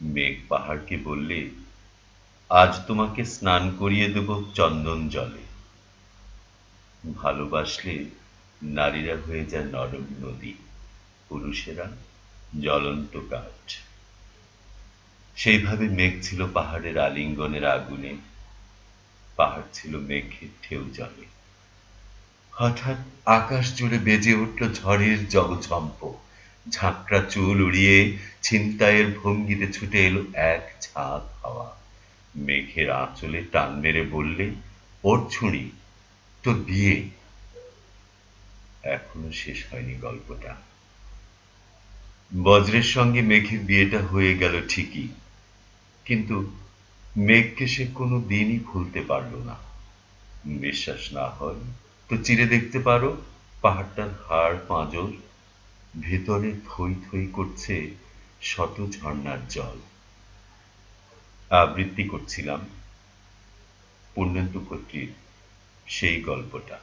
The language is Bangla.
মেঘ পাহাড়কে বললে, আজ তোমাকে স্নান করিয়ে দেব চন্দন জলে। ভালোবাসলে নারীরা হয়ে যায় নরম নদী, পুরুষেরা জ্বলন্ত কাঠ। সেইভাবে মেঘ ছিল পাহাড়ের আলিঙ্গনের আগুনে, পাহাড় ছিল মেঘের ঢেউ জলে। হঠাৎ আকাশ জুড়ে বেজে উঠল ঝড়ের জগঝম্প ঝাঁকড়া চুল উড়িয়ে ছিনতাইয়ের ভঙ্গিতে ছুটে এলো এক ঝাঁক হাওয়া। মেঘের আঁচলে টান মেরে বললে, ওর ছুঁড়ি তোর বিয়ে? এখনও শেষ হয়নি গল্পটা। বজ্রের সঙ্গে মেঘের বিয়েটা হয়ে গেল ঠিকই, কিন্তু মেঘকে সে কোনো দিনই ভুলতে পারল না। বিশ্বাস না হয়, তো চিরে দেখতে পারো, পাহাড়টার হাড় পাঁজর ভেতরে থই থই করছে শত ঝর্ণার জল। আবৃত্তি করছিলাম পূর্ণেন্দু কর্তৃক সেই গল্পটা।